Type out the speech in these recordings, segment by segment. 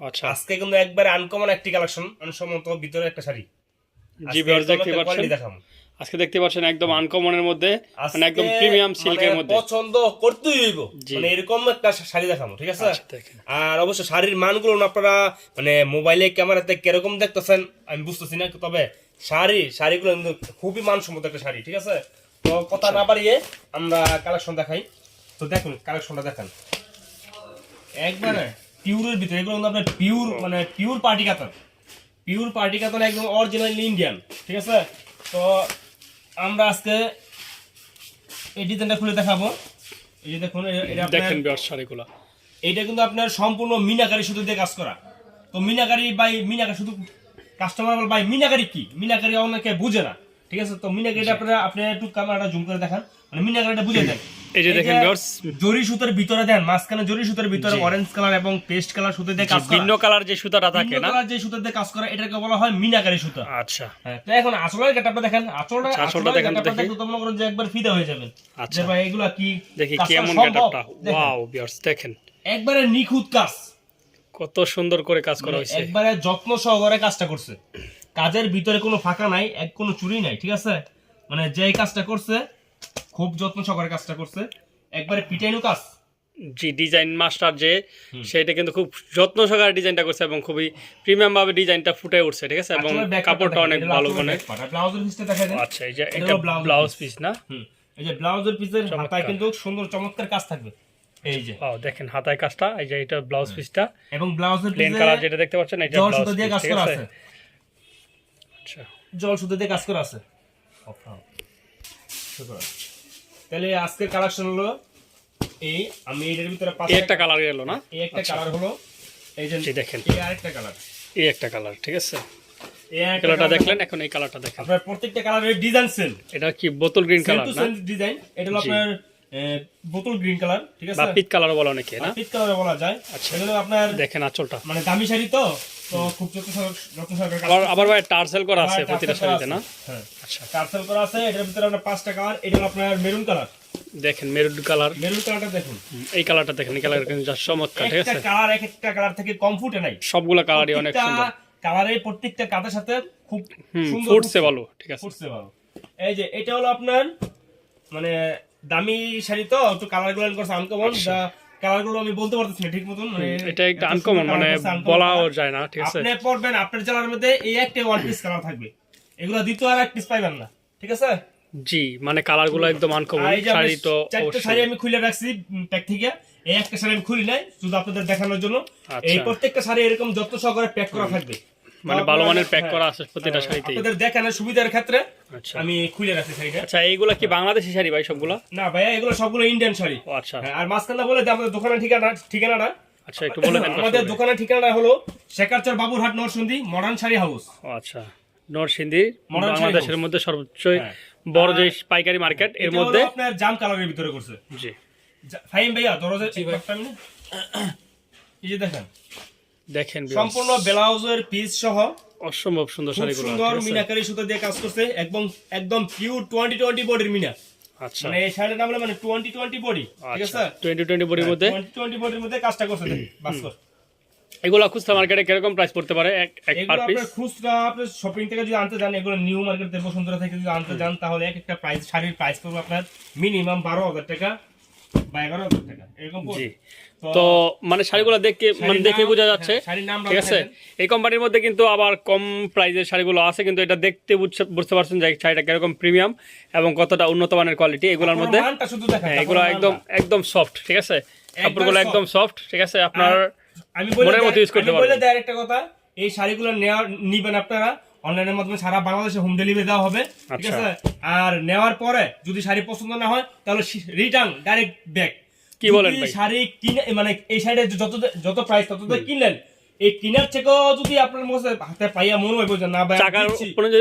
আচ্ছা। আজকে কিন্তু একবারে আনকমন একটি কালেকশন ভিতরে একটা শাড়ি। জি ভিউয়ার্স দেখতে পাচ্ছেন? আজকে দেখতে পাচ্ছেন একদম আনকমনের মধ্যে মানে একদম প্রিমিয়াম সিল্কের মানে মধ্যে। পছন্দ করতেই হইব। মানে এরকম একটা শাড়ি দেখাবো ঠিক আছে? আচ্ছা আর অবশ্য শাড়ির মানগুলো আপনারা মানে মোবাইলে ক্যামেরাতে কীরকম দেখতেছেন আমি বুঝতেছি না তবে শাড়ি শাড়িগুলো কিন্তু খুবই মানসম্মত একটা শাড়ি ঠিক আছে? তো কথা। না বাড়িয়ে আমরা কালেকশন দেখাই। তো দেখুন কালেকশনটা দেখেন। একবারে। পিওরের ভিতরে এগুলো কিন্তু আপনার পিওর মানে পিওর পার্টি কাতার পিওর পার্টি কাতার একদম অরিজিনাল ইন্ডিয়ান ঠিক আছে? তো আমরা আজকে এই ডিজাইনটা খুলে দেখাবো। এই যে দেখুন এটা দেখেন শাড়িগুলো। এইটা কিন্তু আপনার সম্পূর্ণ মিনাকারি সুতো দিয়ে কাজ করা। তো মিনাকারি বাই মিনাকারি শুধু কাস্টমার বলে ভাই মিনাকারি কি? মিনাকারি অনেকে বুঝে না ঠিক আছে? তো মিনাকারিটা আপনারা আপনি একটু ক্যামেরাটা জুম করে দেখান। মানে মিনাকারিটা বুঝে দেন। এই যে দেখেন জরি সুতার ভিতরে দেন মাঝখানে জরি সুতার ভিতরে অরেঞ্জ কালার এবং পেস্ট কালার সুতো দিয়ে কাজ করা। ভিন্ন কালার যে সুতাটা থাকে না? কালার যে সুতো দিয়ে কাজ করা এটাকে বলা হয় মিনাকারি সুতা। আচ্ছা। হ্যাঁ, তো এখন আসলের কাটাপটা দেখেন আসলটা আচ্ছা, আসলটা দেখেন তো মনে করেন যে একবার ফিদা হয়ে যাবেন। আচ্ছা। ভাই এগুলা কি দেখি কেমন গেটআপটা? ওয়াও ভিউয়ার্স দেখেন। একবারে নিখুঁত কাজ। কত সুন্দর করে কাজ করা হয়েছে। একবারে যত্ন সহকারে কাজটা করছে। কাজের ভিতরে কোনো ফাঁকা নাই এক কোনো চুরি নাই ঠিক আছে? মানে যে কাজটা করছে খুব যত্ন সহকারে কাজটা করছে। একবারে পিটাইনো কাজ। জি ডিজাইন মাস্টার যে সেটা কিন্তু খুব যত্ন সহকারে ডিজাইনটা করছে এবং খুবই প্রিমিয়াম ভাবে ডিজাইনটা ফুটে উঠছে ঠিক আছে? এবং কাপড়টা অনেক ভালো মানে ব্লাউজের পিসটা দেখা যায় আচ্ছা এই যে এটা ব্লাউজ পিস না? এই যে ব্লাউজের পিসের হাতায় কিন্তু সুন্দর চমৎকার কাজ থাকবে। এই যে। ওয়াও দেখেন হাতায় কাজটা এই যে এটা ব্লাউজ পিসটা এবং ব্লাউজের প্লেন কালার যেটা দেখতে পাচ্ছেন এটা জল সুতো দিয়ে কাজ করা আছে? আচ্ছা। জল সুতো দিয়ে কাজ করা আছে। তাহলে আজকের কালেকশন হলো এই আমি এটার ভিতরে পাঁচটা একটা কালার এলো না? এই একটা কালার হলো এই যে দেখেন। এই আরেকটা কালার এই একটা কালার ঠিক আছে? এই কালারটা দেখলেন? এখন এই কালারটা দেখেন। আপনার প্রত্যেকটা কালারের ডিজাইন সেম এটা কি বোতল গ্রিন কালার না? ডিজাইন এটা হলো আপনার বোতল গ্রিন কালার ঠিক আছে? বা পিট কালার বলা অনেকে না? পিট কালার বলা যায়। আচ্ছা। এগুলো আপনার দেখেন আঁচলটা। মানে দামি শাড়ি তো? তো খুব যত্ন সহকারে- যত্ন সহকারে কাজ আবার আবার ভাই টার্সেল করা আছে প্রতিটা শাড়িতে না? হ্যাঁ। আচ্ছা। টার্সেল করা আছে এটার ভিতরে আপনার পাঁচটা কালার এটা আপনার মেরুন কালার দেখেন মেরুন কালার মেরুন কালারটা দেখুন। এই কালারটা দেখেন এই কালার কিন্তু চমৎকার ঠিক আছে? কালার এক একটা কালার থেকে কম ফুটে নাই। সবগুলা কালারই অনেক সুন্দর। কালারে প্রত্যেকটা কাদের সাথে খুব সুন্দর ফুটছে ভালো ঠিক আছে। ফুটছে ভালো। এই যে এটা হলো আপনার মানে দামি শাড়ি তো একটু কালারগুলো করছে আনকমন কালার গুলো আমি বলতে পারতেছি না ঠিক মতন মানে। এটা একটা আনকমন মানে বলাও যায় না ঠিক আছে। আপনি পড়বেন আপনার জেলার মধ্যে এই একটা ওয়ান পিস কালার থাকবে। এগুলো দ্বিতীয় আর এক পিস পাইবেন না ঠিক আছে? জি মানে কালারগুলো একদম আনকমন শাড়ি তো চারটে শাড়ি আমি খুলে রাখছি প্যাক থেকে। এই একটা শাড়ি আমি খুলি নাই শুধু আপনাদের দেখানোর জন্য। আচ্ছা। এই প্রত্যেকটা শাড়ি এরকম যত্ন সহকারে প্যাক করা থাকবে। মানে ভালো মানের প্যাক হ্যাঁ, করা আছে প্রতিটা হ্যাঁ, শাড়িতেই। আপনাদের দেখানোর সুবিধার ক্ষেত্রে আচ্ছা। আমি খুলে রাখছি শাড়িটা। আচ্ছা এইগুলা কি বাংলাদেশি শাড়ি ভাই সবগুলা? না ভাইয়া এগুলো সবগুলো ইন্ডিয়ান শাড়ি। ও আচ্ছা। হ্যাঁ, আর মাঝখানটা বলে দিই আমাদের দোকানের ঠিকানা ঠিকানাটা। আচ্ছা একটু বলে দেন আমাদের দোকানের ঠিকানাটা হলো শেখারচর বাবুরহাট নরসিংদী মডার্ন শাড়ি হাউস। ও আচ্ছা। নরসিংদী বাংলাদেশের মধ্যে সর্বোচ্চ হ্যাঁ। বড় যে পাইকারি মার্কেট এর মধ্যে আপনার জাম কালারের ভিতরে করছে। জি। ফাহিম ভাইয়া দরজা একটা মিনিট। এই যে দেখেন। দেখেন সম্পূর্ণ ব্লাউজের পিস সহ। অসম্ভব সুন্দর সুন্দর? মিনাকারি সুতো দিয়ে কাজ করছে একদম একদম পিওর টোয়েন্টি টোয়েন্টি বডির মিনা। আচ্ছা। মানে এই শাড়ির নাম হলো মানে টোয়েন্টি টোয়েন্টি বডি ঠিক আচ্ছা আছে? টোয়েন্টি টোয়েন্টি বডির মধ্যে? টোয়েন্টি টোয়েন্টি বডির মধ্যে কাজটা করছে বাস্তব এগুলো খুচরা মার্কেটে কীরকম প্রাইস পড়তে পারে? এক এক পার পিস খুচরা আপনি শপিং থেকে যদি আনতে যান এগুলো নিউ মার্কেট থেকে বসুন্ধরা থেকে যদি আনতে যান তাহলে এক একটা প্রাইস শাড়ির প্রাইস পড়বে আপনার মিনিমাম বারো হাজার টাকা। তো মানে শাড়িগুলো দেখে মানে দেখে বোঝা যাচ্ছে। হ্যাঁ, ঠিক আছে? এই কোম্পানির মধ্যে কিন্তু আবার কম প্রাইসের শাড়িগুলো আছে কিন্তু এটা দেখতে বুঝতে- পারছেন যে শাড়িটা কীরকম প্রিমিয়াম এবং কতটা উন্নত মানের কোয়ালিটি এগুলোর মধ্যে। হ্যাঁ এগুলো একদম একদম সফট ঠিক আছে? কাপড়গুলো একদম সফট ঠিক আছে? আপনার আমি বলে মনের মতো use করতে পারবেন। একটা কথা এই শাড়িগুলো নেওয়ার নিবেন আপনারা। অনলাইনের মাধ্যমে সারা বাংলাদেশে হোম ডেলিভারি দেওয়া হবে ঠিক আচ্ছা। আছে? আর নেওয়ার পরে যদি শাড়ি পছন্দ না হয় তাহলে রিটার্ন ডাইরেক্ট ব্যাক কি বলেন ভাই? শাড়ি কিনে মানে এই শাড়ির যত যত প্রাইস তত কিনলেন এই কিনার থেকেও যদি আপনার মধ্যে হাতে পাইয়া মনে হয় না ভাই টাকার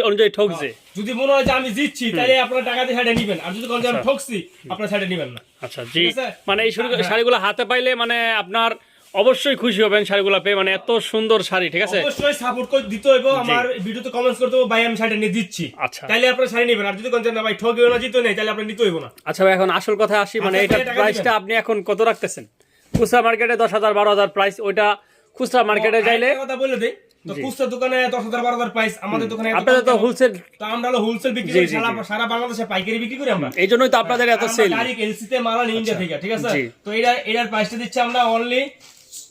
অনুযায়ী ঠকছে। যদি মনে হয় যে আমি জিতছি তাহলে আপনার টাকা দিয়ে শাড়ি নিবেন। আর যদি কোন আমি ঠকছি আপনার শাড়ি নিবেন না। আচ্ছা জি? মানে এই শাড়ি- হ্যাঁ। শাড়িগুলো হাতে পাইলে মানে আপনার অবশ্যই খুশি হবেন শাড়িগুলো পেয়ে মানে এত সুন্দর শাড়ি ঠিক আছে? অবশ্যই সাপোর্ট করে দিতে হইব। আমার ভিডিওতে কমেন্টস করতে হইব ভাই আমি শাড়ি নিয়ে দিচ্ছি। আচ্ছা। তাইলে আপনার শাড়ি নেবেন। আর যদি কোন না ভাই ঠকিও না জিতো নেই তাহলে আপনার নিতে হইব না। আচ্ছা ভাই এখন আসল কথা আসি মানে আচ্ছা, এটা প্রাইসটা আপনি এখন কত রাখতেছেন? খুচরা মার্কেটে দশ হাজার বারো হাজার প্রাইস ওইটা খুচরা মার্কেটে যাইলে কথা বলে দেই। তো খুচরা দোকানে দশ হাজার বারো হাজার প্রাইস আমাদের দোকানে আপনাদের তো হোলসেল তো আমরা হলো হোলসেল বিক্রি করি সারা সারা বাংলাদেশে পাইকারি বিক্রি করি আমরা। এই জন্যই তো আপনাদের এত সেল ডাইরেক্ট এলসিতে মাল ইন্ডিয়া থেকে ঠিক আছে? তো এটা এটার প্রাইসটা দিচ্ছি আমরা অনলি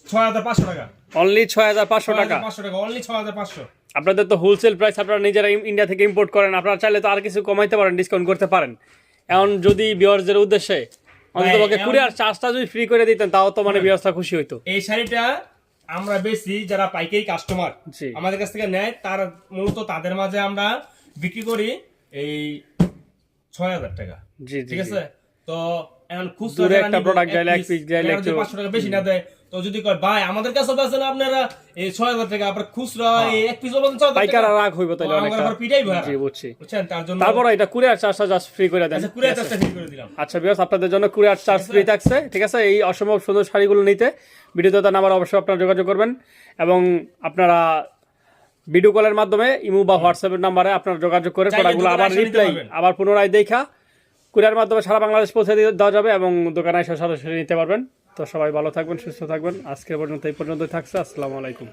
ছয় হাজার পাঁচশো টাকা। অনলি ছয় হাজার পাঁচশো টাকা। পাঁচশো টাকা অনলি ছয় হাজার পাঁচশো। আপনাদের তো হোলসেল প্রাইস আপনারা নিজেরা ইন্ডিয়া থেকে ইম্পোর্ট করেন আপনারা চাইলে তো আর কিছু কমাইতে পারেন ডিসকাউন্ট করতে পারেন। এখন যদি বিয়ার্সদের উদ্দেশ্যে কুরিয়ার চার্জটা যদি ফ্রি করে দিতেন তাও তো মানে বিয়ার্সটা খুশি হইতো। এই শাড়িটা আমরা বেশি যারা পাইকারি কাস্টমার আমাদের কাছ থেকে নেয় তার মূলত তাদের মাঝে আমরা বিক্রি করি এই ছয় হাজার টাকা। জি ঠিক আছে? তো এখন খুচরা একটা এক গেলে, এক piece গেলে একটু- 500 টাকা বেশি না দেয় তো যদি কয় ভাই আমাদের কাছে পাচ্ছেন আপনারা এই ছয় হাজার টাকা আপনার খুচরা এই এক পিস বলবেন ছয় হাজার রাগ হইব তাহলে তো আমরা পিটাই ভরা। জি বুঝছি। বুঝছেন? তার জন্য তারপর এটা কুরিয়ার চার্জটা জাস্ট ফ্রি করে দেন। আচ্ছা করে দিলাম। আচ্ছা আপনাদের জন্য কুরিয়ার চার্জ ফ্রি থাকছে। ঠিক আছে এই অসম্ভব সুন্দর শাড়িগুলো নিতে। ভিডিওতে তার নাম্বার অবশ্যই আপনারা যোগাযোগ করবেন। এবং আপনারা ভিডিও কলের মাধ্যমে ইমু বা হোয়াটসঅ্যাপের নাম্বারে আপনারা যোগাযোগ করে প্রোডাক্টগুলো আবার রিপ্লাই আবার পুনরায় দেখা। কুরিয়ার মাধ্যমে সারা বাংলাদেশ পৌঁছে দিয়ে দেওয়া যাবে এবং দোকানে এসে সরাসরি নিতে পারবেন। তো সবাই ভালো থাকবেন সুস্থ থাকবেন। আজকে পর্যন্ত এই পর্যন্তই থাকছে। আসসালামু আলাইকুম।